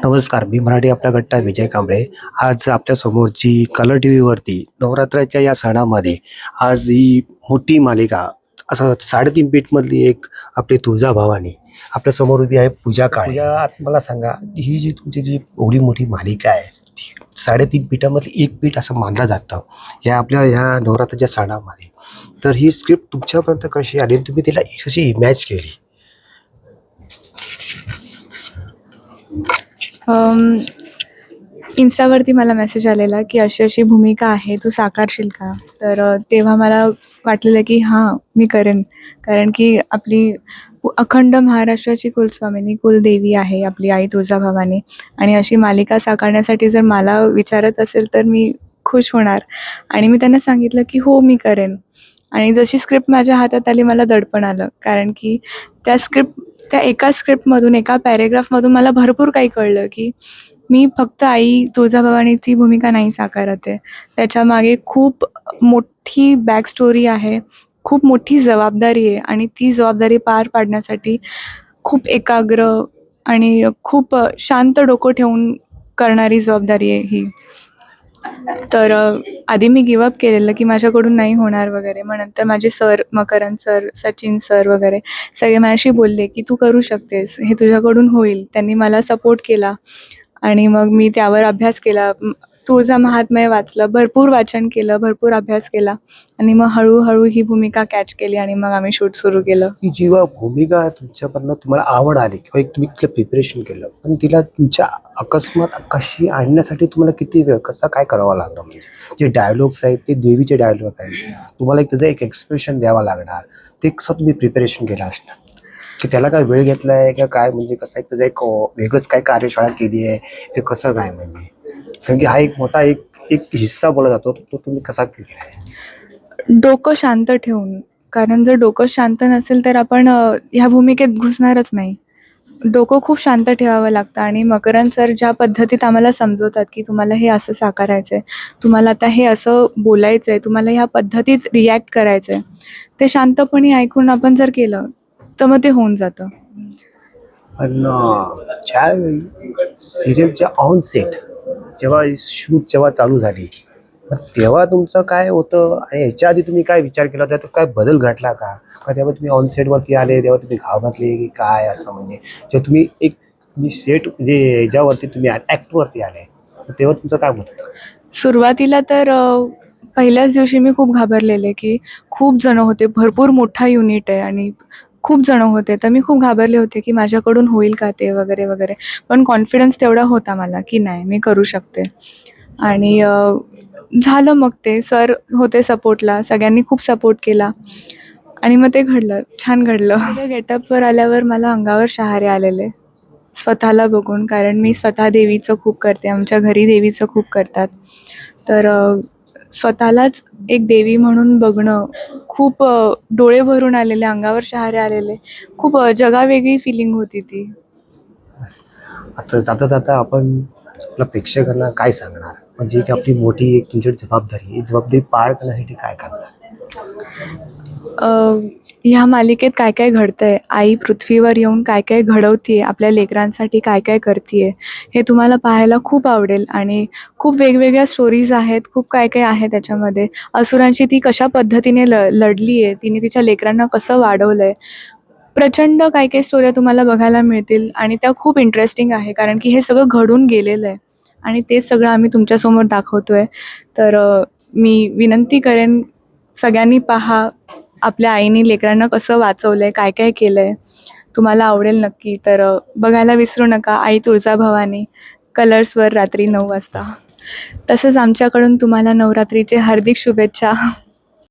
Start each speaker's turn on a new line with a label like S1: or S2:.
S1: नमस्कार मी मराठी आपला गट्टा विजय कांबळे. आज आपल्यासमोर जी कलर टी व्हीवरती नवरात्राच्या या सणामध्ये आज ही मोठी मालिका असं साडेतीन पीठमधली एक आपली तुळजा भवानी आपल्यासमोर उभी आहे पूजा काळे. पूजा आत मला सांगा ही जी तुमची जी एवढी मोठी मालिका आहे साडेतीन पीठामधली एक पीठ असं मानलं जातं या आपल्या ह्या नवरात्राच्या सणामध्ये. तर ही स्क्रिप्ट तुमच्यापर्यंत कशी आली आणि तुम्ही तिला कशी इमॅज केली?
S2: इन्स्टावरती मला मेसेज आलेला की अशी अशी भूमिका आहे तू साकारशील का? तर तेव्हा मला वाटलेलं की हां मी करेन. कारण की आपली अखंड महाराष्ट्राची कुलस्वामिनी कुलदेवी आहे आपली आई तुळजाभवानी आणि अशी मालिका साकारण्यासाठी जर मला विचारत असेल तर मी खुश होणार. आणि मी त्यांना सांगितलं की हो मी करेन. आणि जशी स्क्रिप्ट माझ्या हातात आली मला दडपण आलं. कारण की त्या स्क्रिप्ट त्या एका स्क्रिप्टमधून एका पॅरेग्राफमधून मला भरपूर काही कळलं की मी फक्त आई तुळजाभवानीची भूमिका नाही साकारत. आहे त्याच्यामागे खूप मोठी बॅक स्टोरी आहे खूप मोठी जबाबदारी आहे आणि ती जबाबदारी पार पाडण्यासाठी खूप एकाग्र आणि खूप शांत डोकं ठेवून करणारी जबाबदारी आहे ही. तर आधी मी गिवअप केलेलं की माझ्याकडून नाही होणार वगैरे. मग नंतर माझे sir Makarand sir Sachin sir वगैरे सगळे माझ्याशी बोलले की तू करू शकतेस. हे तुझ्याकडून होईल. त्यांनी मला सपोर्ट केला. आणि मग मी त्यावर अभ्यास केला. तुळजा महात्म्य वाचलं भरपूर वाचन केलं भरपूर अभ्यास केला आणि मग हळूहळू ही भूमिका कॅच केली आणि मग आम्ही शूट सुरू केलं.
S1: ही जेव्हा भूमिका तुमच्याकडनं तुम्हाला आवड आली किंवा एक तुम्ही तिला प्रिपरेशन केलं पण तिला तुमच्या अकस्मात कशी आणण्यासाठी तुम्हाला किती वेळ कसा काय करावा लागला म्हणजे? जे डायलॉग्स आहेत ते देवीचे डायलॉग आहेत. तुम्हाला एक त्याचं एक एक्सप्रेशन द्यावं लागणार. ते कसं तुम्ही प्रिपरेशन केलं असणार? की त्याला काय वेळ घेतला आहे का काय? म्हणजे कसं एक त्याचं एक वेगळंच काय कार्यशाळा केली आहे? ते कसं काय म्हणजे? कारण की हा एक मोठा एक एक हिस्सा बोला जातो तो तुम्ही कसा केला आहे
S2: डोकं शांत ठेवून. कारण जर डोकं शांत नसेल तर आपण ह्या भूमिकेत घुसणारच नाही. डोकं खूप शांत ठेवावं लागतं आणि मकरंद सर ज्या पद्धतीत आम्हाला समजवतात की तुम्हाला हे असं साकारायचं आहे तुम्हाला आता हे असं बोलायचं आहे तुम्हाला ह्या पद्धतीत रिॲक्ट करायचं आहे ते शांतपणे ऐकून आपण जर केलं तर मग ते होऊन जातं.
S1: पण अं, ज्यावेळी सिरियलच्या ऑन सेट जेव्हा शूट जेव्हा चालू झाली मग तेव्हा तुमचं काय होतं? आणि ह्याच्या आधी तुम्ही काय विचार केला होता? त्यात काय बदल घडला का? तेव्हा तुम्ही ऑन सेटवरती आले तेव्हा तुम्ही घाबरले की काय असं म्हणजे? जेव्हा तुम्ही एक तुम्ही सेट म्हणजे ह्याच्यावरती तुम्ही ॲक्टवरती आले तेव्हा तुमचं काय होतं?
S2: सुरुवातीला तर पहिल्याच दिवशी मी खूप घाबरलेले की खूप जण होते भरपूर मोठा युनिट आहे आणि खूप जण होते तर मी खूप घाबरले होते की माझ्याकडून होईल का ते वगैरे वगैरे. पण कॉन्फिडन्स तेवढा होता मला की नाही मी करू शकते. आणि झालं मग ते. सर होते सपोर्टला सगळ्यांनी खूप सपोर्ट केला. आणि मग ते घडलं छान घडलं. त्या गेटअपवर आल्यावर मला अंगावर शहारे आलेले. स्वतःला बघून कारण मी स्वतः देवीचं खूप करते आमच्या घरी देवीचं खूप करतात. तर स्वतःलाच एक देवी म्हणून बघणं खूप डोळे भरून आलेले अंगावर शहारे आलेले खूप जगावेगळी फिलिंग होती ती.
S1: आता जाता जाता आपण आपल्या प्रेक्षकांना काय सांगणार? म्हणजे की आपली मोठी एक तुमची जबाबदारी ही जबाबदारी पार करण्यासाठी काय करणार?
S2: ह्या मालिकेत काय काय घडतं आहे आई पृथ्वीवर येऊन काय काय घडवतीये? आपल्या लेकरांसाठी काय काय करतीये? हे तुम्हाला पाहायला खूप आवडेल आणि खूप वेगवेगळ्या स्टोरीज आहेत खूप काय काय आहे त्याच्यामध्ये. असुरांशी ती कशा पद्धतीने ल लढली आहे तिने तिच्या लेकरांना कसं वाढवलं आहे प्रचंड काय काय स्टोऱ्या तुम्हाला बघायला मिळतील आणि त्या खूप इंटरेस्टिंग आहे कारण की हे सगळं घडून गेलेलं आहे. आणि ते सगळं आम्ही तुमच्यासमोर दाखवतो आहे तर मी विनंती करेन सगळ्यांनी पहा. आपल्या आईने लेकरांना कसं वाचवलं आहे काय काय केलं आहे तुम्हाला आवडेल नक्की. तर बघायला विसरू नका. आई तुळजाभवानी कलर्सवर रात्री नऊ वाजता. तसंच आमच्याकडून तुम्हाला नवरात्रीचे हार्दिक शुभेच्छा.